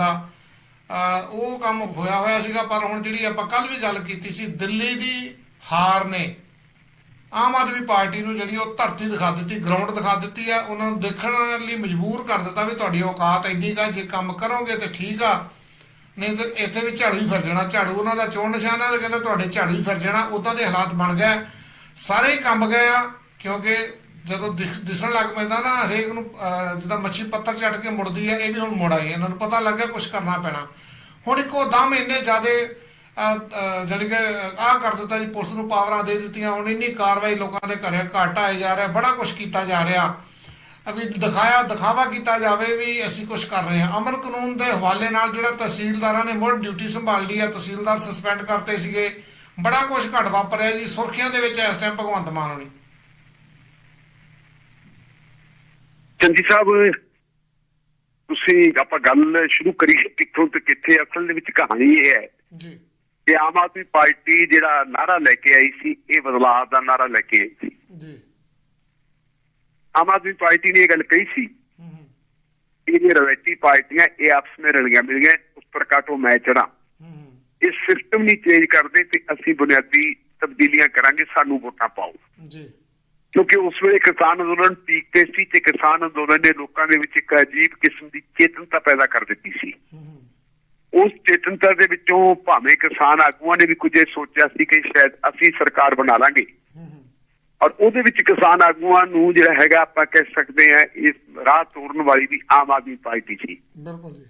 ਦਾ ਉਹ ਕੰਮ ਹੋਇਆ ਹੋਇਆ ਸੀਗਾ, ਪਰ ਹੁਣ ਜਿਹੜੀ ਆਪਾਂ ਕੱਲ ਵੀ ਗੱਲ ਕੀਤੀ ਸੀ, ਦਿੱਲੀ ਦੀ ਹਾਰ ਨੇ ਆਮ ਆਦਮੀ ਪਾਰਟੀ ਨੂੰ ਜਿਹੜੀ ਉਹ ਧਰਤੀ ਦਿਖਾ ਦਿੱਤੀ ਗਰਾਊਂਡ ਦਿਖਾ ਦਿੱਤੀ ਆ। ਉਹਨਾਂ ਨੂੰ ਦੇਖਣ ਲਈ ਮਜਬੂਰ ਕਰ ਦਿੱਤਾ ਵੀ ਤੁਹਾਡੀ ਔਕਾਤ ਇੰਨੀ ਕਾ ਜੇ ਕੰਮ ਕਰੋਗੇ ਤੇ ਠੀਕ ਆ। ਨਹੀਂ ਤਾਂ ਇੱਥੇ ਵੀ ਝਾੜੂ ਹੀ ਫਿਰ ਜਾਣਾ। ਝਾੜੂ ਉਹਨਾਂ ਦਾ ਚੋਣ ਨਿਸ਼ਾਨ ਆ ਤੇ ਕਹਿੰਦਾ ਤੁਹਾਡੇ ਝਾੜੂ ਹੀ ਫਿਰ ਜਾਣਾ। ਉਦਾਂ ਦੇ ਹਾਲਾਤ ਬਣ ਗਏ। ਸਾਰੇ ਹੀ ਕੰਮ ਗਏ ਆ, ਕਿਉਂਕਿ ਜਦੋਂ ਦਿਖ- ਦਿਸਣ ਲੱਗ ਪੈਂਦਾ ਨਾ, ਹਰੇਕ ਨੂੰ ਜਿੱਦਾਂ ਮੱਛੀ ਪੱਤਰ ਚੱਟ ਕੇ ਮੁੜਦੀ ਹੈ, ਇਹ ਵੀ ਹੁਣ ਮੁੜ ਆਈ ਇਹਨਾਂ ਨੂੰ ਪਤਾ ਲੱਗ ਗਿਆ ਕੁਝ ਕਰਨਾ ਪੈਣਾ। ਹੁਣ ਇੱਕੋ ਦਮ ਇੰਨੇ ਜ਼ਿਆਦੇ ਜਿਹੜੀ ਕਿ ਆਹ ਕਰ ਦਿੱਤਾ ਜੀ, ਪੁਲਿਸ ਨੂੰ ਪਾਵਰਾਂ ਦੇ ਦਿੱਤੀਆਂ। ਹੁਣ ਇੰਨੀ ਕਾਰਵਾਈ ਲੋਕਾਂ ਦੇ ਘਰੇ ਘੱਟ ਆਏ ਜਾ ਰਿਹਾ, ਬੜਾ ਕੁਝ ਕੀਤਾ ਜਾ ਰਿਹਾ। ਅਭੀ ਦਿਖਾਇਆ, ਦਿਖਾਵਾ ਕੀਤਾ ਜਾਵੇ ਵੀ ਅਸੀਂ ਕੁਝ ਕਰ ਰਹੇ ਹਾਂ। ਅਮਨ ਕਾਨੂੰਨ ਦੇ ਹਵਾਲੇ ਨਾਲ ਜਿਹੜਾ ਤਹਿਸੀਲਦਾਰਾਂ ਨੇ ਮੁੜ ਡਿਊਟੀ ਸੰਭਾਲ ਲਈ ਆ ਤਹਿਸੀਲਦਾਰ ਸਸਪੈਂਡ ਕਰਤੇ ਸੀਗੇ। ਬੜਾ ਕੁਝ ਘਟ ਵਾਪਰਿਆ ਜੀ, ਸੁਰਖੀਆਂ ਦੇ ਵਿੱਚ ਇਸ ਟਾਈਮ ਭਗਵੰਤ ਮਾਨ ਹੋਣੀ। ਚੰਦੀ ਸਾਹਿਬ ਤੁਸੀਂ ਆਪਾਂ ਗੱਲ ਸ਼ੁਰੂ ਕਰੀ ਕਿੱਥੋਂ ਤੇ ਕਿੱਥੇ ਅਸਲ ਦੇ ਵਿੱਚ ਕਹਾਣੀ ਇਹ ਹੈ ਜੀ। ਕਿ ਆਮ ਆਦਮੀ ਪਾਰਟੀ ਜਿਹੜਾ ਨਾਰਾ ਲੈ ਕੇ ਆਈ ਸੀ ਇਹ ਬਦਲਾਅ ਦਾ ਨਾਰਾ ਲੈ ਕੇ ਆਈ ਸੀ। ਜੀ। ਆਮ ਆਦਮੀ ਪਾਰਟੀ ਨੇ ਇਹ ਗੱਲ ਕਹੀ ਸੀ ਇਹ ਰਵੈਤੀ ਪਾਰਟੀਆਂ ਇਹ ਆਪਸ ਵਿੱਚ ਰਲੀਆਂ ਮਿਲੀਆਂ ਉਸ ਪਰ ਕਾਟੋ ਮੈਂ ਚੜਾ ਇਹ ਸਿਸਟਮ ਨਹੀਂ ਚੇਂਜ ਕਰਦੇ ਤੇ ਅਸੀਂ ਬੁਨਿਆਦੀ ਤਬਦੀਲੀਆਂ ਕਰਾਂਗੇ ਸਾਨੂੰ ਵੋਟਾਂ ਪਾਓ। ਜੀ। ਕਿਉਂਕਿ ਉਸ ਵੇਲੇ ਕਿਸਾਨ ਅੰਦੋਲਨ ਪੀਕ ਤੇ ਸੀ ਤੇ ਕਿਸਾਨ ਅੰਦੋਲਨ ਨੇ ਲੋਕਾਂ ਦੇ ਵਿੱਚ ਇੱਕ ਅਜੀਬ ਕਿਸਮ ਦੀ ਚੇਤਨਤਾ ਪੈਦਾ ਕਰ ਦਿੱਤੀ ਸੀ। ਉਸ ਚੇਤਨਤਾ ਦੇ ਵਿੱਚੋਂ ਭਾਵੇਂ ਕਿਸਾਨ ਆਗੂਆਂ ਨੇ ਵੀ ਕੁਝ ਇਹ ਸੋਚਿਆ ਸੀ ਕਿ ਸ਼ਾਇਦ ਅਸੀਂ ਸਰਕਾਰ ਬਣਾ ਲਾਂਗੇ। ਔਰ ਉਹਦੇ ਵਿੱਚ ਕਿਸਾਨ ਆਗੂਆਂ ਨੂੰ ਜਿਹੜਾ ਹੈਗਾ ਆਪਾਂ ਕਹਿ ਸਕਦੇ ਹਾਂ ਇਸ ਰਾਹ ਤੋਰਨ ਵਾਲੀ ਵੀ ਆਮ ਆਦਮੀ ਪਾਰਟੀ ਸੀ। ਬਿਲਕੁਲ ਜੀ।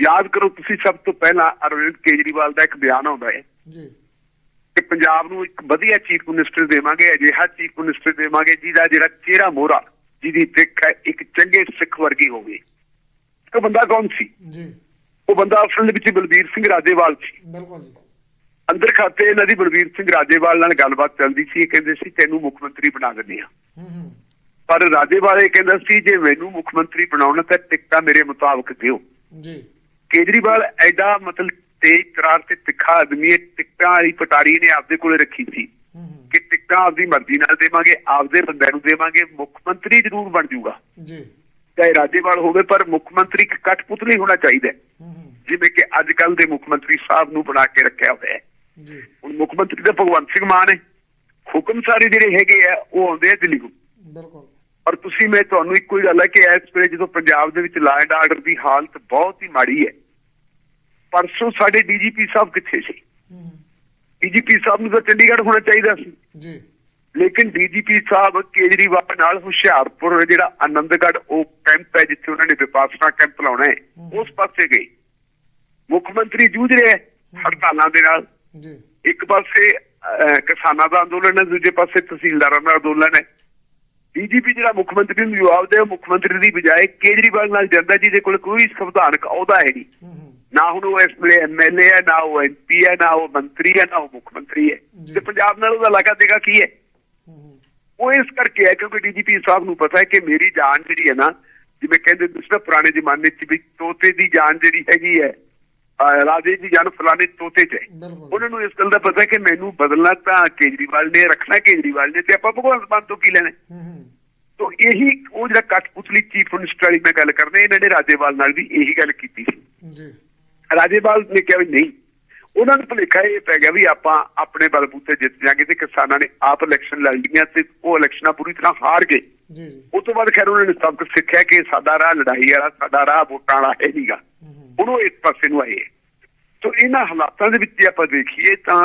ਯਾਦ ਕਰੋ ਤੁਸੀਂ ਸਭ ਤੋਂ ਪਹਿਲਾਂ ਅਰਵਿੰਦ ਕੇਜਰੀਵਾਲ ਦਾ ਇੱਕ ਬਿਆਨ ਆਉਂਦਾ ਹੈ। ਜੀ। ਕਿ ਪੰਜਾਬ ਨੂੰ ਇੱਕ ਵਧੀਆ ਚੀਫ ਮਿਨਿਸਟਰ ਦੇਵਾਂਗੇ ਅਜਿਹਾ ਚੀਫ ਮਿਨਿਸਟਰ ਦੇਵਾਂਗੇ ਜਿਹਦਾ ਜਿਹੜਾ ਚਿਹਰਾ ਮੋਹਰਾ ਜਿਹਦੀ ਦਿੱਖ ਹੈ ਇੱਕ ਚੰਗੇ ਸਿੱਖ ਵਰਗੀ ਹੋਵੇ। ਉਹ ਬੰਦਾ ਕੌਣ ਸੀ? ਜੀ। ਉਹ ਬੰਦਾ ਅਸਲ ਵਿੱਚ ਬਲਬੀਰ ਸਿੰਘ ਰਾਜੇਵਾਲ ਸੀ। ਬਿਲਕੁਲ ਜੀ। ਅੰਦਰ ਖਾਤੇ ਇਹਨਾਂ ਦੀ ਬਲਬੀਰ ਸਿੰਘ ਰਾਜੇਵਾਲ ਨਾਲ ਗੱਲਬਾਤ ਚੱਲਦੀ ਸੀ ਇਹ ਕਹਿੰਦੇ ਸੀ ਤੈਨੂੰ ਮੁੱਖ ਮੰਤਰੀ ਬਣਾ ਦਿੰਦੇ ਆ ਪਰ ਰਾਜੇਵਾਲ ਇਹ ਕਹਿੰਦਾ ਸੀ ਜੇ ਮੈਨੂੰ ਮੁੱਖ ਮੰਤਰੀ ਬਣਾਉਣਾ ਤਾਂ ਟਿਕਟਾਂ ਮੇਰੇ ਮੁਤਾਬਕ ਦਿਓ। ਜੀ। ਕੇਜਰੀਵਾਲ ਐਡਾ ਮਤਲਬ ਤੇਜ਼ ਤਰਾਰ ਤੇ ਤਿੱਖਾ ਆਦਮੀ ਹੈ ਟਿਕਟਾਂ ਵਾਲੀ ਪਟਾਰੀ ਨੇ ਆਪਦੇ ਕੋਲੇ ਰੱਖੀ ਸੀ। ਕਿ ਟਿਕਟਾਂ ਆਪਦੀ ਮਰਜ਼ੀ ਨਾਲ ਦੇਵਾਂਗੇ ਆਪਦੇ ਬੰਦਿਆਂ ਨੂੰ ਦੇਵਾਂਗੇ ਮੁੱਖ ਮੰਤਰੀ ਜ਼ਰੂਰ ਬਣ ਜਾਊਗਾ। ਜੀ। ਚਾਹੇ ਰਾਜੇਵਾਲ ਹੋਵੇ ਪਰ ਮੁੱਖ ਮੰਤਰੀ ਇੱਕ ਕਠਪੁਤਲੀ ਹੋਣਾ ਚਾਹੀਦਾ ਜਿਵੇਂ ਕਿ ਅੱਜ ਕੱਲ ਦੇ ਮੁੱਖ ਮੰਤਰੀ ਸਾਹਿਬ ਨੂੰ ਬਣਾ ਕੇ ਰੱਖਿਆ ਹੋਇਆ ਹੈ। ਜੀ। ਹੁਣ ਮੁੱਖ ਮੰਤਰੀ ਦਾ ਭਗਵੰਤ ਸਿੰਘ ਮਾਨ ਹੈ। ਹੁਕਮ ਸਾਰੇ ਜਿਹੜੇ ਹੈਗੇ ਆ ਉਹ ਆਉਂਦੇ ਆ ਦਿੱਲੀ ਤੋਂ ਬਿਲਕੁਲ। ਔਰ ਤੁਸੀਂ ਮੈਂ ਤੁਹਾਨੂੰ ਇੱਕੋ ਹੀ ਗੱਲ ਹੈ ਕਿ ਇਸ ਵੇਲੇ ਜਦੋਂ ਪੰਜਾਬ ਦੇ ਵਿੱਚ ਲਾਅ ਐਂਡ ਆਰਡਰ ਦੀ ਹਾਲਤ ਬਹੁਤ ਹੀ ਮਾੜੀ ਹੈ ਪਰਸੋਂ ਸਾਡੇ ਡੀਜੀਪੀ ਸਾਹਿਬ ਕਿੱਥੇ ਸੀ? ਡੀਜੀਪੀ ਸਾਹਿਬ ਨੂੰ ਤਾਂ ਚੰਡੀਗੜ੍ਹ ਹੋਣਾ ਚਾਹੀਦਾ ਸੀ। ਜੀ। ਲੇਕਿਨ ਡੀਜੀਪੀ ਸਾਹਿਬ ਕੇਜਰੀਵਾਲ ਨਾਲ ਹੁਸ਼ਿਆਰਪੁਰ ਜਿਹੜਾ ਆਨੰਦਗੜ੍ਹ ਉਹ ਕੈਂਪ ਹੈ ਜਿੱਥੇ ਉਹਨਾਂ ਨੇ ਵਿਪਾਸਨਾ ਕੈਂਪ ਲਾਉਣਾ ਹੈ ਉਸ ਪਾਸੇ ਗਏ। ਮੁੱਖ ਮੰਤਰੀ ਜੂਝ ਰਿਹਾ ਹੜਤਾਲਾਂ ਦੇ ਨਾਲ। ਜੀ। ਇੱਕ ਪਾਸੇ ਕਿਸਾਨਾਂ ਦਾ ਅੰਦੋਲਨ ਹੈ ਦੂਜੇ ਪਾਸੇ ਤਹਿਸੀਲਦਾਰਾਂ ਦਾ ਅੰਦੋਲਨ ਹੈ। ਡੀਜੀਪੀ ਜਿਹੜਾ ਮੁੱਖ ਮੰਤਰੀ ਨੂੰ ਜਵਾਬ ਦੇ ਮੁੱਖ ਮੰਤਰੀ ਦੀ ਬਜਾਏ ਕੇਜਰੀਵਾਲ ਨਾਲ ਜਾਂਦਾ ਜਿਹਦੇ ਕੋਲ ਕੋਈ ਸੰਵਿਧਾਨਕ ਅਹੁਦਾ ਹੈ ਨਹੀਂ। ਨਾ ਹੁਣ ਉਹ ਇਸ ਵੇਲੇ ਐਮਐਲਏ ਹੈ ਨਾ ਉਹ ਐਮਪੀ ਹੈ ਨਾ ਉਹ ਮੰਤਰੀ ਹੈ ਨਾ ਉਹ ਮੁੱਖ ਮੰਤਰੀ ਹੈ। ਤੇ ਪੰਜਾਬ ਨਾਲ ਉਹਦਾ ਲਾਗਾ ਦੇਗਾ ਕੀ ਹੈ? ਉਹ ਇਸ ਕਰਕੇ ਹੈ ਕਿਉਂਕਿ ਡੀਜੀਪੀ ਸਾਹਿਬ ਨੂੰ ਪਤਾ ਹੈ ਕਿ ਮੇਰੀ ਜਾਨ ਜਿਹੜੀ ਹੈ ਨਾ ਜਿਵੇਂ ਕਹਿੰਦੇ ਹੁੰਦੇ ਸੀ ਨਾ ਪੁਰਾਣੇ ਜ਼ਮਾਨੇ 'ਚ ਵੀ ਤੋਤੇ ਦੀ ਜਾਨ ਜਿਹੜੀ ਹੈਗੀ ਹੈ ਰਾਜੇ ਦੀ ਜਾਨ ਫਲਾਣੇ ਤੋਤੇ 'ਚ ਹੈ। ਉਹਨਾਂ ਨੂੰ ਇਸ ਗੱਲ ਦਾ ਪਤਾ ਹੈ ਕਿ ਮੈਨੂੰ ਬਦਲਣਾ ਤਾਂ ਕੇਜਰੀਵਾਲ ਨੇ ਰੱਖਣਾ ਕੇਜਰੀਵਾਲ ਨੇ ਤੇ ਆਪਾਂ ਭਗਵੰਤ ਮਾਨ ਤੋਂ ਕੀ ਲੈਣਾ ਤੋ ਇਹੀ ਉਹ ਜਿਹੜਾ ਕਠਪੁਤਲੀ ਚੀਫ ਮਿਨਿਸਟਰ ਵਾਲੀ ਮੈਂ ਗੱਲ ਕਰਦਾ ਇਹਨਾਂ ਨੇ ਰਾਜੇਵਾਲ ਨਾਲ ਵੀ ਇਹੀ ਗੱਲ ਕੀਤੀ ਸੀ। ਜੀ। ਰਾਜੇਵਾਲ ਨੇ ਕਿਹਾ ਵੀ ਨਹੀਂ। ਉਹਨਾਂ ਨੂੰ ਭੁਲੇਖਾ ਇਹ ਪੈ ਗਿਆ ਵੀ ਆਪਾਂ ਆਪਣੇ ਬਲਬੂਤੇ ਜਿੱਤ ਜਾਾਂਗੇ ਤੇ ਕਿਸਾਨਾਂ ਨੇ ਆਪ ਇਲੈਕਸ਼ਨ ਲੜ ਲਈਆਂ ਤੇ ਉਹ ਇਲੈਕਸ਼ਨਾਂ ਪੂਰੀ ਤਰ੍ਹਾਂ ਹਾਰ ਗਏ। ਜੀ ਉਸ ਤੋਂ ਬਾਅਦ ਖੈਰ ਉਹਨਾਂ ਨੇ ਸਬਕ ਸਿੱਖਿਆ ਕਿ ਸਾਡਾ ਰਾਹ ਲੜਾਈ ਵਾਲਾ ਸਾਡਾ ਰਾਹ ਵੋਟਾਂ ਵਾਲਾ ਹੈ ਨਹੀਂਗਾ ਹੂੰ ਹੂੰ, ਹੁਣ ਉਹ ਇਸ ਪਾਸੇ ਨੂੰ ਆਏ ਤੋ ਇਹਨਾਂ ਹਾਲਾਤਾਂ ਦੇ ਵਿੱਚ ਜੇ ਆਪਾਂ ਦੇਖੀਏ ਤਾਂ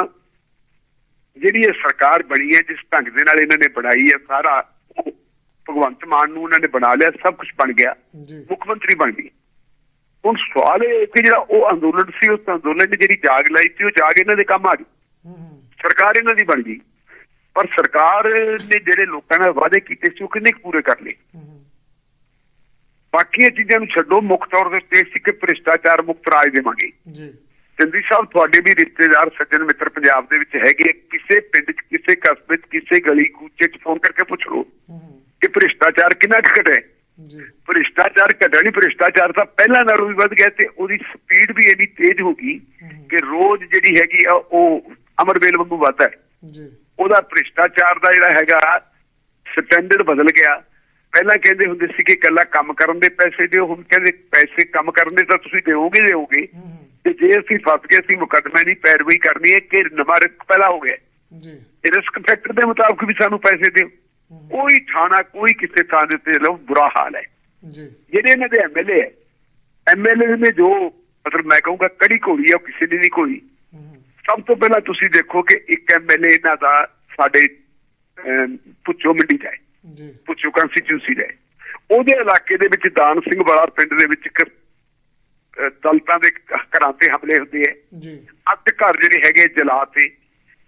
ਜਿਹੜੀ ਇਹ ਸਰਕਾਰ ਬਣੀ ਹੈ ਜਿਸ ਢੰਗ ਦੇ ਨਾਲ ਇਹਨਾਂ ਨੇ ਬਣਾਈ ਹੈ ਸਾਰਾ ਭਗਵੰਤ ਮਾਨ ਨੂੰ ਉਹਨਾਂ ਨੇ ਬਣਾ ਲਿਆ ਸਭ ਕੁਝ ਬਣ ਗਿਆ। ਮੁੱਖ ਮੰਤਰੀ ਬਣ ਗਈ ਹੁਣ ਸਵਾਲ ਇਹ ਕਿ ਜਿਹੜਾ ਉਹ ਅੰਦੋਲਨ ਸੀ ਉਸ ਅੰਦੋਲਨ ਨੇ ਜਿਹੜੀ ਜਾਗ ਲਾਈ ਸੀ ਉਹ ਜਾਗ ਇਹਨਾਂ ਦੇ ਕੰਮ ਆ ਗਈ। ਸਰਕਾਰ ਇਹਨਾਂ ਦੀ ਬਣ ਗਈ। ਪਰ ਸਰਕਾਰ ਨੇ ਜਿਹੜੇ ਲੋਕਾਂ ਨਾਲ ਵਾਅਦੇ ਕੀਤੇ ਸੀ ਉਹ ਕਿੰਨੇ ਪੂਰੇ ਕਰ ਲਏ? ਬਾਕੀ ਚੀਜ਼ਾਂ ਨੂੰ ਛੱਡੋ ਮੁੱਖ ਤੌਰ ਉੱਤੇ ਸੀ ਕਿ ਭ੍ਰਿਸ਼ਟਾਚਾਰ ਮੁਕਤ ਰਾਜ ਦੇਵਾਂਗੇ। ਜੀ। ਚੰਦੀ ਸਾਹਿਬ ਤੁਹਾਡੇ ਵੀ ਰਿਸ਼ਤੇਦਾਰ ਸੱਜਣ ਮਿੱਤਰ ਪੰਜਾਬ ਦੇ ਵਿੱਚ ਹੈਗੇ। ਕਿਸੇ ਪਿੰਡ 'ਚ ਕਿਸੇ ਕਸਬੇ 'ਚ ਕਿਸੇ ਗਲੀ ਕੂਚੇ 'ਚ ਫੋਨ ਕਰਕੇ ਪੁੱਛ ਲਓ ਕਿ ਭ੍ਰਿਸ਼ਟਾਚਾਰ ਕਿੰਨਾ ਘਟਿਆ? ਜੀ। ਭ੍ਰਿਸ਼ਟਾਚਾਰ ਘਟਿਆ ਨਹੀਂ ਭ੍ਰਿਸ਼ਟਾਚਾਰ ਤਾਂ ਪਹਿਲਾਂ ਨਾਲੋਂ ਵੀ ਵੱਧ ਗਿਆ ਤੇ ਉਹਦੀ ਸਪੀਡ ਵੀ ਇੰਨੀ ਤੇਜ਼ ਹੋ ਗਈ ਕਿ ਰੋਜ਼ ਜਿਹੜੀ ਹੈਗੀ ਆ ਉਹ ਅਮਰਵੇਲ ਵਾਂਗੂ ਵੱਧਦਾ ਹੈ। ਜੀ। ਉਹਦਾ ਭ੍ਰਿਸ਼ਟਾਚਾਰ ਦਾ ਜਿਹੜਾ ਹੈਗਾ ਸਟੈਂਡਰਡ ਬਦਲ ਗਿਆ। ਪਹਿਲਾਂ ਕਹਿੰਦੇ ਹੁੰਦੇ ਸੀ ਕਿ ਇਕੱਲਾ ਕੰਮ ਕਰਨ ਦੇ ਪੈਸੇ ਦਿਓ ਹੁਣ ਕਹਿੰਦੇ ਪੈਸੇ ਕੰਮ ਕਰਨ ਦੇ ਤਾਂ ਤੁਸੀਂ ਦਿਓਗੇ ਦਿਓਗੇ। ਤੇ ਜੇ ਅਸੀਂ ਫਸ ਗਏ ਅਸੀਂ ਮੁਕੱਦਮੇ ਦੀ ਪੈਰਵਾਈ ਕਰਨੀ ਹੈ ਕਿ ਨਵਾਂ ਰਿਸਕ ਪੈਦਾ ਹੋ ਗਿਆ। ਜੀ। ਰਿਸਕ ਫੈਕਟਰ ਦੇ ਮੁਤਾਬਕ ਵੀ ਸਾਨੂੰ ਪੈਸੇ ਦਿਓ। ਕੋਈ ਥਾਣਾ ਕੋਈ ਕਿਸੇ ਥਾਂ ਦੇ ਉੱਤੇ ਲਓ ਬੁਰਾ ਹਾਲ ਹੈ ਜੀ ਜਿਹੜੇ ਇਹਨਾਂ ਦੇ ਐਮਐਲਏ ਹੈ ਐਮਐਲਏ ਨੇ ਜੋ ਮਤਲਬ ਮੈਂ ਕਹੂੰਗਾ ਕੜੀ ਘੋੜੀ ਹੈ ਕਿਸੇ ਦੀ ਨਹੀਂ ਕੋਈ ਸਭ ਤੋਂ ਪਹਿਲਾਂ ਤੁਸੀਂ ਦੇਖੋ ਕਿ ਇੱਕ ਐਮਐਲਏ ਇਹਨਾਂ ਦਾ ਸਾਡੇ ਪੁੱਛੋ ਮੰਡੀ ਜਾਏ ਜੀ ਪੁੱਛੋ ਕੰਸਟੀਚੂਸੀ ਜਾਏ ਉਹਦੇ ਇਲਾਕੇ ਦੇ ਵਿੱਚ ਦਾਨ ਸਿੰਘ ਵਾਲਾ ਪਿੰਡ ਦੇ ਵਿੱਚ ਇੱਕ ਦਲਿਤਾਂ ਦੇ ਘਰਾਂ ਤੇ ਹਮਲੇ ਹੁੰਦੇ ਹੈ ਜੀ ਅੱਧ ਘਰ ਜਿਹੜੇ ਹੈਗੇ ਜਲਾ ਤੇ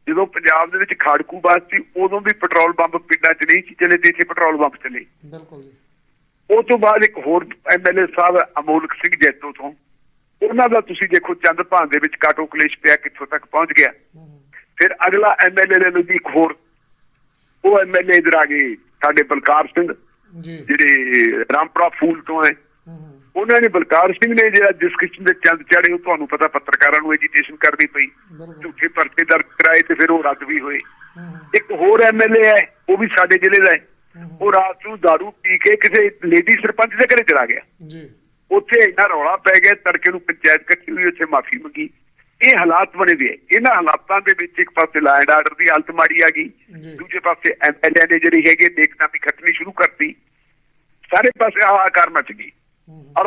ਜਦੋਂ ਪੰਜਾਬ ਦੇ ਵਿੱਚ ਖਾੜਕੂ ਬਾਤ ਸੀ ਉਦੋਂ ਵੀ ਪੈਟਰੋਲ ਪੰਪ ਪਿੰਡਾਂ 'ਚ ਨਹੀਂ ਸੀ ਚਲੇ ਤੇ ਇੱਥੇ ਪੈਟਰੋਲ ਪੰਪ ਚਲੇ। ਬਿਲਕੁਲ ਜੀ। ਉਹ ਤੋਂ ਬਾਅਦ ਇੱਕ ਹੋਰ ਐਮਐਲਏ ਸਾਹਿਬ ਅਮੋਲਕ ਸਿੰਘ ਜੈਤੋ ਤੋਂ ਉਹਨਾਂ ਦਾ ਤੁਸੀਂ ਦੇਖੋ ਚੰਦ ਭਾਨ ਦੇ ਵਿੱਚ ਕਾਟੋ ਕਲੇਸ਼ ਪਿਆ ਕਿੱਥੋਂ ਤੱਕ ਪਹੁੰਚ ਗਿਆ। ਫਿਰ ਅਗਲਾ ਐਮਐਲਏ ਦੇ ਲਈ ਇੱਕ ਹੋਰ ਉਹ ਐਮਐਲਏ ਇਧਰ ਆ ਗਏ ਸਾਡੇ ਬਲਕਾਰ ਸਿੰਘ ਜਿਹੜੇ ਰਾਮਪੁਰਾ ਫੂਲ ਤੋਂ ਹੂੰ। ਉਹਨਾਂ ਨੇ ਬਲਕਾਰ ਸਿੰਘ ਨੇ ਜਿਹੜਾ ਜਿਸ ਕਿਸਮ ਦੇ ਚੰਦ ਚੜੇ ਉਹ ਤੁਹਾਨੂੰ ਪਤਾ ਪੱਤਰਕਾਰਾਂ ਨੂੰ ਐਜੀਟੇਸ਼ਨ ਕਰਨੀ ਪਈ। ਝੂਠੇ ਪਰਚੇ ਦਰਜ ਕਰਾਏ ਤੇ ਫਿਰ ਉਹ ਰੱਦ ਵੀ ਹੋਏ। ਇੱਕ ਹੋਰ ਐਮਐਲਏ ਹੈ ਉਹ ਵੀ ਸਾਡੇ ਜ਼ਿਲ੍ਹੇ ਦਾ ਹੈ। ਉਹ ਰਾਤ ਨੂੰ दारू ਪੀ ਕੇ ਕਿਸੇ ਲੇਡੀ ਸਰਪੰਚ ਦੇ ਘਰੇ ਚਲਾ ਗਿਆ। ਜੀ। ਉੱਥੇ ਇੰਨਾ ਰੌਲਾ ਪੈ ਗਿਆ ਤੜਕੇ ਨੂੰ ਪੰਚਾਇਤ ਇਕੱਠੀ ਹੋਈ ਉੱਥੇ ਮਾਫੀ ਮੰਗੀ। ਇਹ ਹਾਲਾਤ ਬਣੇ ਦੇ ਇਹਨਾਂ ਹਾਲਾਤਾਂ ਦੇ ਵਿੱਚ ਇੱਕ ਪਾਸੇ ਲਾਇਨ ਆਰਡਰ ਦੀ ਹਾਲਤ ਮਾੜੀ ਆ ਗਈ। ਦੂਜੇ ਪਾਸੇ ਐਮਐਲਏ ਨੇ ਜਿਹੜੀ ਹੈਗੇ ਦੇਖਣਾ ਵੀ ਖੱਟਣੀ ਸ਼ੁਰੂ ਕਰਤੀ। ਸਾਰੇ ਪਾਸੇ ਆਕਾਰ ਮਚ ਗਈ।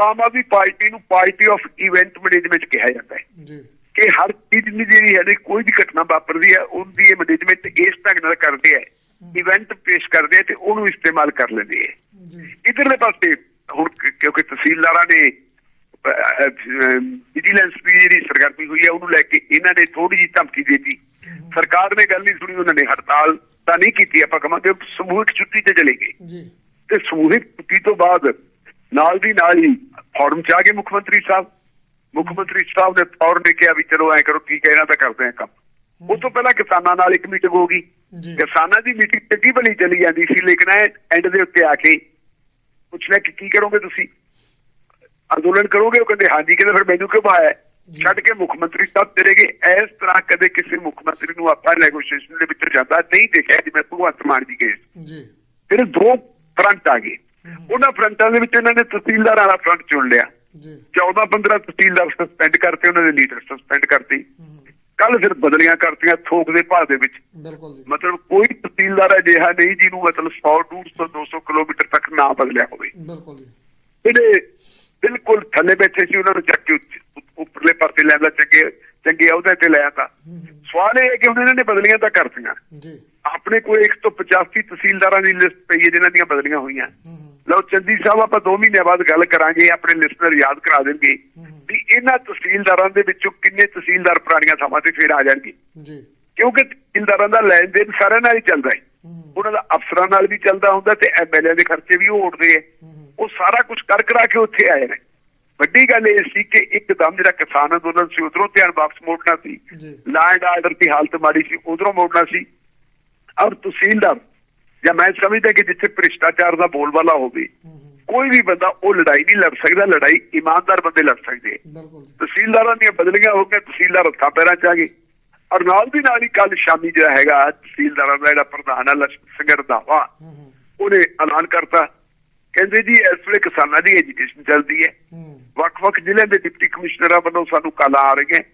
ਆਮ ਆਦਮੀ ਪਾਰਟੀ ਨੂੰ ਪਾਰਟੀ ਆਫ ਇਵੈਂਟ ਮੈਨੇਜਮੈਂਟ ਕਿਹਾ ਜਾਂਦਾ ਹੈ। ਜੀ। ਕਿ ਹਰ ਚੀਜ਼ ਦੀ ਜਿਹੜੀ ਹੈ ਕੋਈ ਵੀ ਘਟਨਾ ਵਾਪਰਦੀ ਹੈ ਉਹਦੀ ਇਹ ਮੈਨੇਜਮੈਂਟ ਇਸ ਢੰਗ ਨਾਲ ਕਰਦੇ ਹੈ। ਇਵੈਂਟ ਪੇਸ਼ ਕਰਦੇ ਹੈ ਤੇ ਉਹਨੂੰ ਇਸਤੇਮਾਲ ਕਰ ਲੈਂਦੇ ਹੈ। ਜੀ। ਇਧਰਲੇ ਪਾਸੇ ਹੁਣ ਕਿਉਂਕਿ ਤਹਿਸੀਲਦਾਰਾਂ ਨੇ ਵਿਜੀਲੈਂਸ ਦੀ ਜਿਹੜੀ ਸਰਗਰਮੀ ਹੋਈ ਹੈ ਉਹਨੂੰ ਲੈ ਕੇ ਇਹਨਾਂ ਨੇ ਥੋੜੀ ਜਿਹੀ ਧਮਕੀ ਦਿੱਤੀ। ਸਰਕਾਰ ਨੇ ਗੱਲ ਨਹੀਂ ਸੁਣੀ ਉਹਨਾਂ ਨੇ ਹੜਤਾਲ ਤਾਂ ਨਹੀਂ ਕੀਤੀ ਆਪਾਂ ਕਹਾਂਗੇ ਸਮੂਹਿਕ ਛੁੱਟੀ ਤੇ ਚਲੇ ਗਏ। ਜੀ। ਤੇ ਸਮੂਹਿਕ ਛੁੱਟੀ ਤੋਂ ਬਾਅਦ ਨਾਲ ਦੀ ਨਾਲ ਹੀ ਫੋਰਮ ਚ ਆ ਗਏ ਮੁੱਖ ਮੰਤਰੀ ਸਾਹਿਬ। ਮੁੱਖ ਮੰਤਰੀ ਸਾਹਿਬ ਨੇ ਫੌਰਨ ਨੇ ਕਿਹਾ ਵੀ ਚਲੋ ਐ ਕਰੋ ਹੈ ਇਹਨਾਂ ਦਾ ਕਰਦੇ ਆ ਕੰਮ। ਉਸ ਤੋਂ ਪਹਿਲਾਂ ਕਿਸਾਨਾਂ ਨਾਲ ਇੱਕ ਮੀਟਿੰਗ ਹੋ ਗਈ। ਕਿਸਾਨਾਂ ਦੀ ਮੀਟਿੰਗ ਚੰਗੀ ਭਲੀ ਚੱਲੀ ਜਾਂਦੀ ਸੀ ਲੇਕਿਨ ਐਂਡ ਦੇ ਉੱਤੇ ਆ ਕੇ ਪੁੱਛਣਾ ਕਿ ਕੀ ਕਰੋਗੇ ਤੁਸੀਂ? ਅੰਦੋਲਨ ਕਰੋਗੇ? ਉਹ ਕਹਿੰਦੇ ਹਾਂਜੀ। ਕਹਿੰਦੇ ਫਿਰ ਮੈਨੂੰ ਕਿਉਂ? ਜੀ। ਛੱਡ ਕੇ ਮੁੱਖ ਮੰਤਰੀ ਸਾਹਿਬ ਚਲੇ ਗਏ। ਇਸ ਤਰ੍ਹਾਂ ਕਦੇ ਕਿਸੇ ਮੁੱਖ ਮੰਤਰੀ ਨੂੰ ਆਪਾਂ ਨੈਗੋਸ਼ੀਏਸ਼ਨ ਦੇ ਵਿੱਚ ਜਾਂਦਾ ਨਹੀਂ ਦੇਖਿਆ ਜਿਵੇਂ ਭਗਵੰਤ ਮਾਨ ਜੀ ਗਏ। ਜੀ। ਫਿਰ ਦੋ ਫਰੰਟ ਆ ਗਏ। ਉਹਨਾਂ ਫਰੰਟਾਂ ਦੇ ਵਿੱਚ ਇਹਨਾਂ ਨੇ ਤਹਿਸੀਲਦਾਰ ਵਾਲਾ ਫਰੰਟ ਚੁਣ ਲਿਆ। ਜੀ। 14 15 ਤਹਿਸੀਲਦਾਰ ਸਸਪੈਂਡ ਕਰਤੇ ਉਹਨਾਂ ਦੇ ਲੀਡਰ ਸਸਪੈਂਡ ਕਰਤੇ। ਕੱਲ ਫਿਰ ਬਦਲੀਆਂ ਕਰਤੀਆਂ ਥੋਕ ਦੇ ਭਾਅ ਦੇ ਵਿੱਚ। ਬਿਲਕੁਲ ਜੀ। ਮਤਲਬ ਕੋਈ ਤਹਿਸੀਲਦਾਰ ਅਜਿਹਾ ਨਹੀਂ ਜਿਹਨੂੰ ਮਤਲਬ 100 150 200 ਕਿਲੋਮੀਟਰ ਤੱਕ ਨਾ ਬਦਲਿਆ ਹੋਵੇ। ਬਿਲਕੁਲ ਜੀ। ਇਹਦੇ ਬਿਲਕੁਲ ਥੱਲੇ ਬੈਠੇ ਸੀ ਉਹਨਾਂ ਨੂੰ ਚੱਕ ਕੇ ਉੱਪਰਲੇ ਪਾਸੇ ਲੈਂਦਾ ਚੰਗੇ ਚੰਗੇ ਅਹੁਦੇ ਤੇ ਲੈ ਹੂੰ ਹੂੰ। ਸਵਾਲ ਇਹ ਹੈ ਕਿ ਇਹਨਾਂ ਨੇ ਬਦਲੀਆਂ ਤਾਂ ਕਰਤੀਆਂ। ਜੀ। ਆਪਣੇ ਕੋਲ 185 ਤਹਿਸੀਲਦਾਰਾਂ ਦੀ ਲਿਸਟ ਪਈ ਹੈ ਜਿਨ੍ਹਾਂ ਦੀਆਂ ਬਦਲੀਆਂ ਹੋਈਆਂ। ਲਓ ਚੰਦੀ ਸਾਹਿਬ ਆਪਾਂ 2 ਮਹੀਨਿਆਂ ਬਾਅਦ ਗੱਲ ਕਰਾਂਗੇ ਆਪਣੇ ਲਿਸਨਰ ਯਾਦ ਕਰਾ ਦੇਣਗੇ। ਵੀ ਇਹਨਾਂ ਤਹਿਸੀਲਦਾਰਾਂ ਦੇ ਵਿੱਚੋਂ ਕਿੰਨੇ ਤਹਿਸੀਲਦਾਰ ਪੁਰਾਣੀਆਂ ਥਾਵਾਂ ਤੇ ਫੇਰ ਆ ਜਾਣਗੇ। ਜੀ। ਕਿਉਂਕਿ ਤਹਿਸੀਲਦਾਰਾਂ ਦਾ ਲੈਣ ਦੇਣ ਸਾਰਿਆਂ ਨਾਲ ਹੀ ਚੱਲਦਾ ਹੈ। ਉਹਨਾਂ ਦਾ ਅਫਸਰਾਂ ਨਾਲ ਵੀ ਚੱਲਦਾ ਹੁੰਦਾ ਤੇ ਐਮਐਲਏ ਦੇ ਖਰਚੇ ਵੀ ਉਹ ਉੱਠਦੇ ਹੂੰ। ਉਹ ਸਾਰਾ ਕੁਝ ਕਰ ਕਰਾ ਕੇ ਉੱਥੇ ਆਏ ਨੇ। ਵੱਡੀ ਗੱਲ ਇਹ ਸੀ ਕਿ ਇੱਕਦਮ ਜਿਹੜਾ ਕਿਸਾਨ ਅੰਦੋਲਨ ਸੀ ਉਧਰੋਂ ਧਿਆਨ ਵਾਪਸ ਮੋੜਨਾ ਸੀ। ਲੈਂਡ ਆਰਡਰ ਦੀ ਹਾਲਤ ਮਾੜੀ ਸੀ ਉਧਰੋਂ ਮੋੜਨਾ ਸੀ। ਔਰ ਤਹਿਸੀਲਦਾਰ ਜਾਂ ਮੈਂ ਸਮਝਦਾ ਕਿ ਜਿੱਥੇ ਭ੍ਰਿਸ਼ਟਾਚਾਰ ਦਾ ਬੋਲਬਾਲਾ ਹੋਵੇ ਹੂੰ ਹੂੰ ਕੋਈ ਵੀ ਬੰਦਾ ਉਹ ਲੜਾਈ ਨਹੀਂ ਲੜ ਸਕਦਾ ਲੜਾਈ ਇਮਾਨਦਾਰ ਬੰਦੇ ਲੜ ਸਕਦੇ ਤਹਿਸੀਲਦਾਰਾਂ ਦੀਆਂ ਬਦਲੀਆਂ ਹੋ ਗਈਆਂ ਤਹਿਸੀਲਦਾਰ ਹੱਥਾਂ ਪੈਰਾਂ ਚ ਆ ਗਏ। ਔਰ ਨਾਲ ਦੀ ਨਾਲ ਹੀ ਕੱਲ ਸ਼ਾਮੀ ਜਿਹੜਾ ਹੈਗਾ ਤਹਿਸੀਲਦਾਰਾਂ ਦਾ ਜਿਹੜਾ ਪ੍ਰਧਾਨ ਹੈ ਸਿੰਘ ਰੰਧਾਵਾ ਉਹਨੇ ਐਲਾਨ ਕਰਤਾ। ਕਹਿੰਦੇ ਜੀ ਇਸ ਵੇਲੇ ਕਿਸਾਨਾਂ ਦੀ ਐਜੀਟੇਸ਼ਨ ਚੱਲਦੀ ਹੈ। ਵੱਖ-ਵੱਖ ਜ਼ਿਲ੍ਹਿਆਂ ਦੇ ਡਿਪਟੀ ਕਮਿਸ਼ਨਰਾਂ ਵੱਲੋਂ ਸਾਨੂੰ ਕਾਲਾਂ ਆ ਰਹੀਆਂ। ਹੂੰ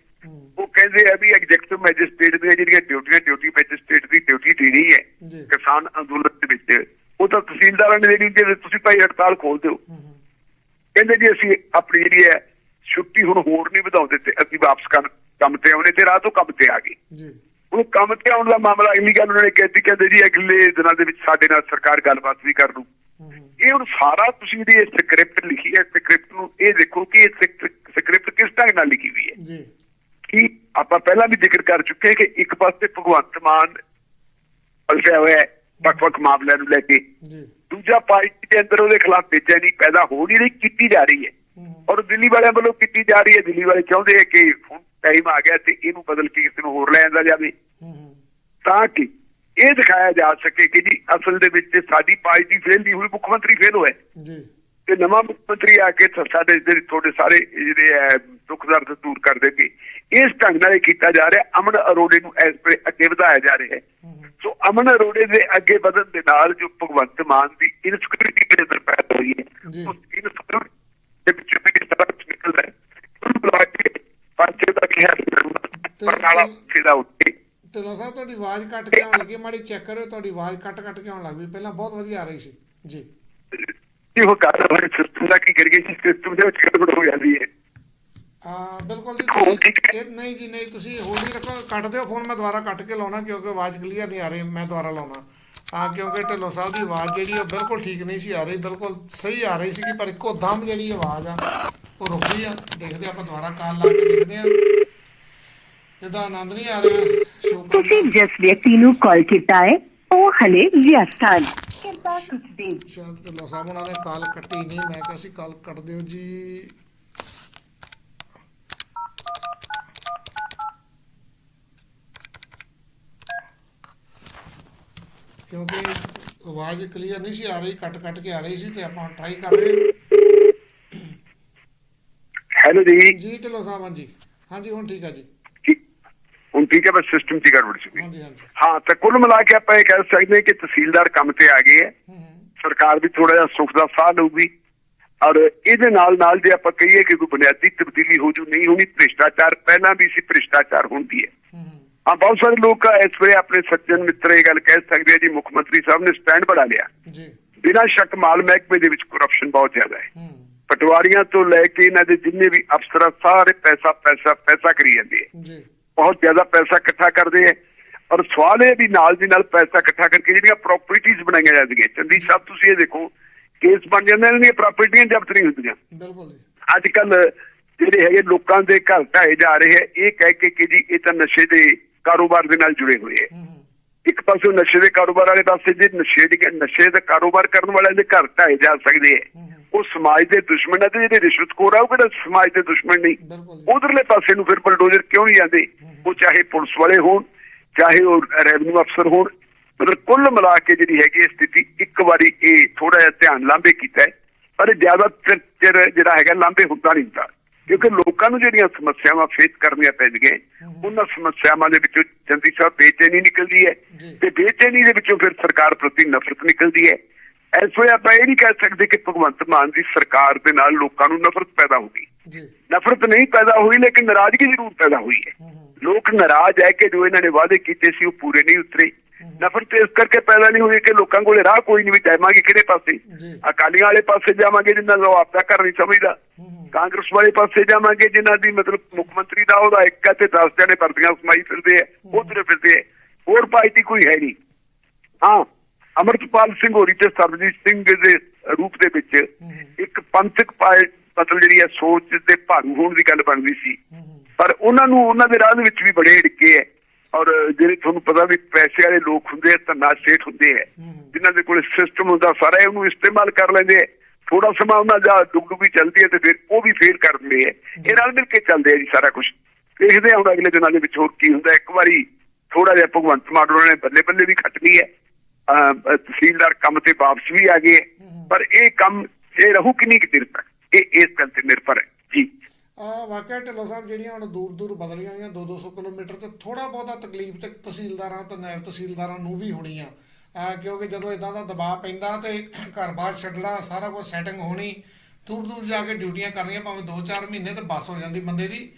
ਉਹ ਕਹਿੰਦੇ ਆ ਵੀ ਐਗਜ਼ੈਕਟਿਵ ਮੈਜਿਸਟ੍ਰੇਟ ਦੀਆਂ ਜਿਹੜੀਆਂ ਡਿਊਟੀਆਂ ਡਿਊਟੀ ਮੈਜਿਸਟ੍ਰੇਟ ਦੀ ਡਿਊਟੀ ਦੇਣੀ ਹੈ। ਕਿਸਾਨ ਅੰਦੋਲਨ ਦੇ ਵਿੱਚ। ਉਹ ਤਾਂ ਤਹਿਸੀਲਦਾਰਾਂ ਨੇ ਦੇਣੀ ਜੇ ਤੁਸੀਂ ਭਾਈ ਹੜਤਾਲ ਖੋਲ ਦਿਓ। ਕਹਿੰਦੇ ਜੀ ਅਸੀਂ ਆਪਣੀ ਜਿਹੜੀ ਹੈ ਛੁੱਟੀ ਹੁਣ ਹੋਰ ਨਹੀਂ ਵਧਾਉਂਦੇ ਤੇ ਅਸੀਂ ਵਾਪਸ ਕੰਮ ਕੰਮ ਤੇ ਆਉਣੇ ਤੇ ਰਾਹ ਤੋਂ ਕੰਮ ਤੇ ਆ ਗਏ। ਜੀ। ਉਹ ਕੰਮ ਤੇ ਆਉਣ ਦਾ ਮਾਮਲਾ ਅਗਲੀ ਗੱਲ ਉਹਨਾਂ ਨੇ ਕਹਿਤੀ ਕਹਿੰਦੇ ਜੀ ਅਗਲੇ ਦਿਨਾਂ ਦੇ ਵਿੱਚ ਸਾਡੇ ਨਾਲ ਸਰਕਾਰ ਗੱਲਬਾਤ ਵੀ ਕਰ ਲੂ ਇਹ ਹੁਣ ਸਾਰਾ ਤੁਸੀਂ ਜਿਹੜੀ ਸਕ੍ਰਿਪਟ ਲਿਖੀ ਹੈ ਸਕ੍ਰਿਪਟ ਨੂੰ ਇਹ ਦੇਖੋ ਕਿ ਇਹ ਸਕ੍ਰਿਪਟ ਕਿਸ ਢੰਗ ਨਾਲ ਲਿਖੀ ਹੋਈ ਹੈ। ਜੀ। ਕਿ ਆਪਾਂ ਪਹਿਲਾਂ ਵੀ ਜ਼ਿਕਰ ਕਰ ਚੁੱਕੇ ਕਿ ਇੱਕ ਪਾਸੇ ਭਗਵੰਤ ਮਾਨ ਫਸਿਆ ਹੋਇਆ ਵੱਖ-ਵੱਖ ਮਾਮਲਿਆਂ ਨੂੰ ਲੈ ਕੇ। ਦੂਜਾ ਪਾਰਟੀ ਦੇ ਅੰਦਰ ਉਹਦੇ ਖਿਲਾਫ ਬੇਚੈਨੀ ਪੈਦਾ ਹੋ ਨਹੀਂ ਰਹੀ ਕੀਤੀ ਜਾ ਰਹੀ ਹੈ। ਔਰ ਦਿੱਲੀ ਵਾਲਿਆਂ ਵੱਲੋਂ ਕੀਤੀ ਜਾ ਰਹੀ ਹੈ ਦਿੱਲੀ ਵਾਲੇ ਚਾਹੁੰਦੇ ਆ ਕਿ ਹੁਣ ਟਾਈਮ ਆ ਗਿਆ ਤੇ ਇਹਨੂੰ ਬਦਲ ਕੇ ਕਿਸੇ ਨੂੰ ਹੋਰ ਲੈ ਆਂਦਾ ਜਾਵੇ। ਤਾਂ ਕਿ ਇਹ ਦਿਖਾਇਆ ਜਾ ਸਕੇ ਕਿ ਜੀ ਅਸਲ ਦੇ ਵਿੱਚ ਸਾਡੀ ਪਾਰਟੀ ਫੇਲ ਦੀ ਹੋਈ ਮੁੱਖ ਮੰਤਰੀ ਫੇਲ ਹੋਇਆ ਜੀ। ਤੇ ਨਵਾਂ ਮੁੱਖ ਮੰਤਰੀ ਆ ਕੇ ਸਾਡੇ ਜਿਹੜੇ ਤੁਹਾਡੇ ਸਾਰੇ ਜਿਹੜੇ ਹੈ ਦੁੱਖ ਦਰਦ ਦੂਰ ਕਰ ਦੇਣਗੇ। ਇਸ ਢੰਗ ਨਾਲ ਇਹ ਕੀਤਾ ਜਾ ਰਿਹਾ ਅਮਨ ਅਰੋੜੇ ਨੂੰ ਅੱਗੇ ਵਧਾਇਆ ਜਾ ਰਿਹਾ ਹੈ। ਸੋ ਅਮਨ ਅਰੋੜੇ ਦੇ ਅੱਗੇ ਵਧਣ ਦੇ ਨਾਲ ਜੋ ਭਗਵੰਤ ਮਾਨ ਦੀ ਇਨਸਿਕਿਉਰਿਟੀ ਦੇ ਅੰਦਰ ਪੈਦਾ ਹੋਈ ਹੈ ਜੀ। ਉਸ ਇਨਸਿਕਿਉਰਿਟੀ ਦੇ ਵਿੱਚ ਵੀ ਸਾਰਾ ਕੁਝ ਨਿਕਲਦਾ ਹੈ। ਉਹਨੂੰ ਬੁਲਾ ਕੇ ਪੰਚੇ ਦਾ ਕਿਹਾ ਪਰਨਾਲਾ ਸਿੱਧਾ ਉੱਤੇ ਢਿੱਲੋਂ ਸਾਹਿਬ ਤੁਹਾਡੀ ਆਵਾਜ਼ ਕੱਟ ਕੇ ਆਉਣ ਲੱਗੀ ਮਾੜੀ ਚੈੱਕ ਕਰਿਓ ਤੁਹਾਡੀ ਆਵਾਜ਼ ਕੱਟ ਕੱਟ ਕੇ ਆਉਣ ਲੱਗ ਪਈ। ਪਹਿਲਾਂ ਬਹੁਤ ਵਧੀਆ ਆ ਰਹੀ ਸੀ। ਜੀ। ਇਹ ਉਹ ਕਰ ਰਹੇ ਸਿਸਟਮ ਦਾ ਕੀ ਕਰੀਏ ਜੀ? ਸਿਸਟਮ ਦੇ ਵਿੱਚ ਗੜਬੜ ਹੋ ਜਾਂਦੀ ਹੈ ਆ ਬਿਲਕੁਲ ਜੀ ਹੁਣ ਤੁਸੀਂ ਠੀਕ ਹੈ। ਇਹ ਨਹੀਂ ਜੀ ਨਹੀਂ ਤੁਸੀਂ ਹੋਲਡ ਹੀ ਰੱਖੋ। ਕੱਟ ਦਿਓ ਫੋਨ ਮੈਂ ਦੁਬਾਰਾ ਕੱਟ ਕੇ ਲਾਉਣਾ ਕਿਉਂਕਿ ਆਵਾਜ਼ ਕਲੀਅਰ ਨਹੀਂ ਆ ਰਹੀ ਮੈਂ ਦੁਬਾਰਾ ਲਾਉਣਾ। ਆ ਕਿਉਂਕਿ ਢਿੱਲੋਂ ਸਾਹਿਬ ਦੀ ਆਵਾਜ਼ ਜਿਹੜੀ ਉਹ ਬਿਲਕੁਲ ਠੀਕ ਨਹੀਂ ਸੀ ਆ ਰਹੀ ਬਿਲਕੁਲ ਸਹੀ ਆ ਰਹੀ ਸੀ ਪਰ ਇੱਕੋ ਦਮ ਜਿਹੜੀ ਆਵਾਜ਼ ਆ ਉਹ ਰੁਕ ਗਈ ਆ। ਦੇਖਦੇ ਆਪਾਂ ਦੁਬਾਰਾ ਕਾਲ ਲਾ ਕੇ ਦੇਖਦੇ ਆ। ਇਹਦਾ ਆਨੰਦ ਨਹੀਂ ਆ ਰਿਹਾ ਤੁਸੀਂ ਦਾ। ਜਿਸ ਵਿਅਕਤੀ ਨੂੰ ਕਾਲ ਕੀਤਾ ਹੈ ਉਹ ਹਲੇ ਵਿਅਸਤ ਹਨ। ਕਿਰਪਾ ਕੁਝ ਦੇਰ ਸ਼ਾਇਦ ਢਿੱਲੋਂ ਸਾਹਿਬ ਉਹਨਾਂ ਨੇ ਕਾਲ ਕੱਟੀ ਨਹੀਂ ਮੈਂ ਕਿਹਾ ਸੀ ਕਾਲ ਕੱਟ ਦਿਓ ਜੀ। ਕਿਉਂਕਿ ਆਵਾਜ਼ ਕਲੀਅਰ ਨਹੀਂ ਸੀ ਆ ਰਹੀ ਕੱਟ ਕੱਟ ਕੇ ਆ ਰਹੀ ਸੀ ਤੇ ਆਪਾਂ ਟਰਾਈ ਕਰ ਰਹੇ ਹੈਲੋ ਜੀ। ਜੀ ਢਿੱਲੋਂ ਸਾਹਿਬ ਹਾਂਜੀ। ਹਾਂਜੀ ਹੁਣ ਠੀਕ ਆ ਜੀ। ਹੁਣ ਠੀਕ ਹੈ ਬਸ ਸਿਸਟਮ ਹੀ ਗੜਬੜ ਸੀ। ਹਾਂ ਤਾਂ ਕੁੱਲ ਮਿਲਾ ਕੇ ਆਪਾਂ ਇਹ ਕਹਿ ਸਕਦੇ ਹਾਂ ਕਿ ਤਹਿਸੀਲਦਾਰ ਕੰਮ ਤੇ ਆ ਗਏ ਹੂੰ ਸਰਕਾਰ ਵੀ ਥੋੜਾ ਜਿਹਾ ਸੁੱਖ ਦਾ ਸਾਹ ਲਊਗੀ। ਔਰ ਇਹਦੇ ਨਾਲ ਨਾਲ ਜੇ ਆਪਾਂ ਕਹੀਏ ਕਿ ਕੋਈ ਬੁਨਿਆਦੀ ਤਬਦੀਲੀ ਹੋ ਜੂ ਨਹੀਂ ਹੋਣੀ ਭ੍ਰਿਸ਼ਟਾਚਾਰ ਪਹਿਲਾਂ ਵੀ ਸੀ ਭ੍ਰਿਸ਼ਟਾਚਾਰ ਹੁੰਦੀ ਹੈ। ਹੂੰ ਬਹੁਤ ਸਾਰੇ ਲੋਕ ਇਸ ਵੇਲੇ ਆਪਣੇ ਸੱਜਣ ਮਿੱਤਰ ਇਹ ਗੱਲ ਕਹਿ ਸਕਦੇ ਆ ਜੀ ਮੁੱਖ ਮੰਤਰੀ ਸਾਹਿਬ ਨੇ ਸਟੈਂਡ ਬਣਾ ਲਿਆ। ਜੀ। ਬਿਨਾਂ ਸ਼ੱਕ ਮਾਲ ਮਹਿਕਮੇ ਦੇ ਵਿੱਚ ਕਰਪਸ਼ਨ ਬਹੁਤ ਜ਼ਿਆਦਾ ਹੈ। ਪਟਵਾਰੀਆਂ ਤੋਂ ਲੈ ਕੇ ਇਹਨਾਂ ਦੇ ਜਿੰਨੇ ਵੀ ਅਫਸਰ ਸਾਰੇ ਪੈਸਾ ਪੈਸਾ ਪੈਸਾ ਕਰੀ ਜਾਂਦੇ ਆ। ਜੀ। ਬਹੁਤ ਜ਼ਿਆਦਾ ਪੈਸਾ ਇਕੱਠਾ ਕਰਦੇ ਆ। ਔਰ ਸਵਾਲ ਇਹ ਵੀ ਨਾਲ ਦੀ ਨਾਲ ਪੈਸਾ ਇਕੱਠਾ ਕਰਕੇ ਜਿਹੜੀਆਂ ਪ੍ਰਾਪਰਟੀਆਂ ਬਣਾਈਆਂ ਜਾਂਦੀਆਂ। ਚੰਦੀ ਸਾਹਿਬ ਤੁਸੀਂ ਇਹ ਦੇਖੋ ਕੇਸ ਬਣ ਜਾਂਦੇ ਨੇ ਦੀਆਂ ਪ੍ਰਾਪਰਟੀਆਂ ਜ਼ਬਤ ਨਹੀਂ ਹੁੰਦੀਆਂ। ਬਿਲਕੁਲ ਅੱਜ ਕੱਲ ਜਿਹੜੇ ਹੈਗੇ ਲੋਕਾਂ ਦੇ ਘਰ ਢਾਏ ਜਾ ਰਹੇ ਹੈ ਇਹ ਕਹਿ ਕੇ ਕਿ ਜੀ ਇਹ ਤਾਂ ਨਸ਼ੇ ਦੇ ਕਾਰੋਬਾਰ ਦੇ ਨਾਲ ਜੁੜੇ ਹੋਏ ਹੈ। ਇੱਕ ਪਾਸੇ ਨਸ਼ੇ ਦੇ ਕਾਰੋਬਾਰ ਵਾਲੇ ਪਾਸੇ ਜੇ ਨਸ਼ੇ ਦੇ ਨਸ਼ੇ ਦਾ ਕਾਰੋਬਾਰ ਕਰਨ ਵਾਲਿਆਂ ਦੇ ਘਰ ਢਾਏ ਜਾ ਸਕਦੇ ਹੈ। ਉਹ ਸਮਾਜ ਦੇ ਦੁਸ਼ਮਣ ਹੈ ਤੇ ਜਿਹੜੇ ਰਿਸ਼ਵਤਖੋਰ ਆ ਉਹ ਕਿਹੜਾ ਸਮਾਜ ਦੇ ਦੁਸ਼ਮਣ ਨਹੀਂ। ਉਧਰਲੇ ਪਾਸੇ ਨੂੰ ਫਿਰ ਬਲਡੋਜ਼ਰ ਕਿਉਂ ਨਹੀਂ ਜਾਂਦੇ ਉਹ ਚਾਹੇ ਪੁਲਿਸ ਵਾਲੇ ਹੋਣ ਚਾਹੇ ਉਹ ਰੈਵਨਿਊ ਅਫਸਰ ਹੋਣ ਮਤਲਬ ਕੁੱਲ ਮਿਲਾ ਕੇ ਜਿਹੜੀ ਹੈਗੀ ਸਥਿਤੀ ਇੱਕ ਵਾਰੀ ਇਹ ਥੋੜਾ ਜਿਹਾ ਧਿਆਨ ਲਾਂਭੇ ਕੀਤਾ ਹੈ। ਪਰ ਜ਼ਿਆਦਾ ਚਿਰ ਜਿਹੜਾ ਹੈਗਾ ਲਾਂਭੇ ਹੁੰਦਾ ਨਹੀਂ ਹੁੰਦਾ। ਕਿਉਂਕਿ ਲੋਕਾਂ ਨੂੰ ਜਿਹੜੀਆਂ ਸਮੱਸਿਆਵਾਂ ਫੇਸ ਕਰਨੀਆਂ ਪੈਂਦੀਆਂ ਉਹਨਾਂ ਸਮੱਸਿਆਵਾਂ ਦੇ ਵਿੱਚੋਂ ਜੰਦੀ ਸਾਹਿਬ ਬੇਚੈਨੀ ਨਿਕਲਦੀ ਹੈ। ਤੇ ਬੇਚੈਨੀ ਦੇ ਵਿੱਚੋਂ ਫਿਰ ਸਰਕਾਰ ਪ੍ਰਤੀ ਨਫ਼ਰਤ ਨਿਕਲਦੀ ਹੈ। ਇਸ ਵੇਲੇ ਆਪਾਂ ਇਹ ਨਹੀਂ ਕਹਿ ਸਕਦੇ ਕਿ ਭਗਵੰਤ ਮਾਨ ਦੀ ਸਰਕਾਰ ਦੇ ਨਾਲ ਲੋਕਾਂ ਨੂੰ ਨਫ਼ਰਤ ਪੈਦਾ ਹੋ ਗਈ। ਜੀ। ਨਫ਼ਰਤ ਨਹੀਂ ਪੈਦਾ ਹੋਈ ਲੇਕਿਨ ਨਾਰਾਜ਼ਗੀ ਜ਼ਰੂਰ ਪੈਦਾ ਹੋਈ ਹੈ। ਲੋਕ ਨਾਰਾਜ਼ ਹੈ ਕਿ ਜੋ ਇਹਨਾਂ ਨੇ ਵਾਅਦੇ ਕੀਤੇ ਸੀ ਉਹ ਪੂਰੇ ਨਹੀਂ ਉਤਰੇ। ਨਫ਼ਰਤ ਇਸ ਕਰਕੇ ਪੈਦਾ ਨਹੀਂ ਹੋਈ ਕਿ ਲੋਕਾਂ ਕੋਲੇ ਰਾਹ ਕੋਈ ਨਹੀਂ ਵੀ ਜਾਵਾਂਗੇ ਕਿਹੜੇ ਪਾਸੇ ਅਕਾਲੀਆਂ ਵਾਲੇ ਪਾਸੇ ਜਾਵਾਂਗੇ ਦਾ ਉਹ ਆਪਦਾ ਘਰ ਨਹੀਂ ਸਮਝਦਾ। ਕਾਂਗਰਸ ਵਾਲੇ ਪਾਸੇ ਜਾਵਾਂਗੇ ਜਿਨ੍ਹਾਂ ਦੀ ਮਤਲਬ ਮੁੱਖ ਮੰਤਰੀ ਦਾ ਉਹਦਾ ਇੱਕ ਹੈ ਤੇ 10 ਜਣੇ ਵਰਦੀਆਂ ਸਮਾਈ ਫਿਰਦੇ ਆ ਉਧਰੇ ਫਿਰਦੇ ਆ। ਹੋਰ ਪਾਰਟੀ ਕੋਈ ਹੈ ਨਹੀਂ। ਹਾਂ ਅਮਰਤਪਾਲ ਸਿੰਘ ਹੋਰੀ ਤੇ ਸਰਬਜੀਤ ਸਿੰਘ ਦੇ ਰੂਪ ਦੇ ਵਿੱਚ ਇੱਕ ਪੰਥਕ ਪਾਰ- ਮਤਲਬ ਜਿਹੜੀ ਹੈ ਸੋਚ ਤੇ ਭਾਰੂ ਹੋਣ ਦੀ ਗੱਲ ਬਣਦੀ ਸੀ। ਪਰ ਉਹਨਾਂ ਨੂੰ ਉਹਨਾਂ ਦੇ ਰਾਹ ਦੇ ਵਿੱਚ ਵੀ ਬੜੇ ਢਿੱਕੇ ਹੈ। ਔਰ ਜਿਹੜੇ ਤੁਹਾਨੂੰ ਪਤਾ ਵੀ ਪੈਸੇ ਵਾਲੇ ਲੋਕ ਹੁੰਦੇ ਆ ਧੰਨਾ ਸੇਠ ਹੁੰਦੇ ਆ। ਜਿਨ੍ਹਾਂ ਦੇ ਕੋਲ ਸਿਸਟਮ ਹੁੰਦਾ ਸਾਰਾ ਉਹਨੂੰ ਇਸਤੇਮਾਲ ਕਰ ਲੈਂਦੇ ਆ। ਥੋੜਾ ਸਮਾਂ ਉਹਨਾਂ ਦਾ ਡੁਗਡੁਗੀ ਚੱਲਦੀ ਹੈ ਤੇ ਫਿਰ ਉਹ ਵੀ ਫੇਲ ਕਰ ਦਿੰਦੇ ਆ ਇਹ ਨਾਲ ਮਿਲ ਕੇ ਚੱਲਦੇ ਆ ਜੀ ਸਾਰਾ ਕੁਝ ਦੇਖਦੇ ਹਾਂ ਅਗਲੇ ਦਿਨਾਂ ਦੇ ਵਿੱਚ ਹੋਰ ਕੀ ਹੁੰਦਾ। ਇੱਕ ਵਾਰੀ ਥੋੜਾ ਜਿਹਾ ਭਗਵੰਤ ਮਾਨ ਉਹਨਾਂ ਨੇ ਬੱਲੇ ਬੱਲੇ ਵੀ ਖੱਟ ਲਈ ਹੈ ਤਹਿਸੀਲਦਾਰ ਕੰਮ ਤੇ ਵਾਪਸ ਵੀ ਆ ਗਏ। ਪਰ ਇਹ ਕੰਮ ਇਹ ਰਹੂ ਕਿੰਨੀ ਕੁ ਦੇਰ ਤੱਕ? ਇਹ ਇਸ ਗੱਲ ਤੇ ਨਿਰਭਰ ਹੈ। ਜੀ। ਆ ਵਾਕਿਆ ਢਿੱਲੋਂ ਸਾਹਿਬ ਜਿਹੜੀਆਂ ਹੁਣ ਦੂਰ ਦੂਰ ਬਦਲੀਆਂ ਹੋਈਆਂ 2-200 ਕਿਲੋਮੀਟਰ ਤੇ ਥੋੜਾ ਬਹੁਤਾ ਤਕਲੀਫ ਤੇ ਤਹਿਸੀਲਦਾਰਾਂ ਤੇ ਨਾਇਬ ਤਹਿਸੀਲਦਾਰਾਂ ਨੂੰ ਵੀ ਹੋਣੀ ਆ ਕਿਉਂਕਿ ਜਦੋਂ ਇਦਾਂ ਦਾ ਦਬਾਅ ਪੈਂਦਾ ਤੇ ਘਰ-ਬਾਰ ਛੱਡਣਾ, ਸਾਰਾ ਕੁਝ ਸੈਟਿੰਗ ਹੋਣੀ ਦੂਰ ਦੂਰ ਜਾ ਕੇ ਡਿਊਟੀਆਂ ਕਰਨੀਆਂ, ਭਾਵੇਂ 2-4 ਮਹੀਨੇ ਤੇ ਬੱਸ ਹੋ ਜਾਂਦੀ ਬੰਦੇ ਦੀ।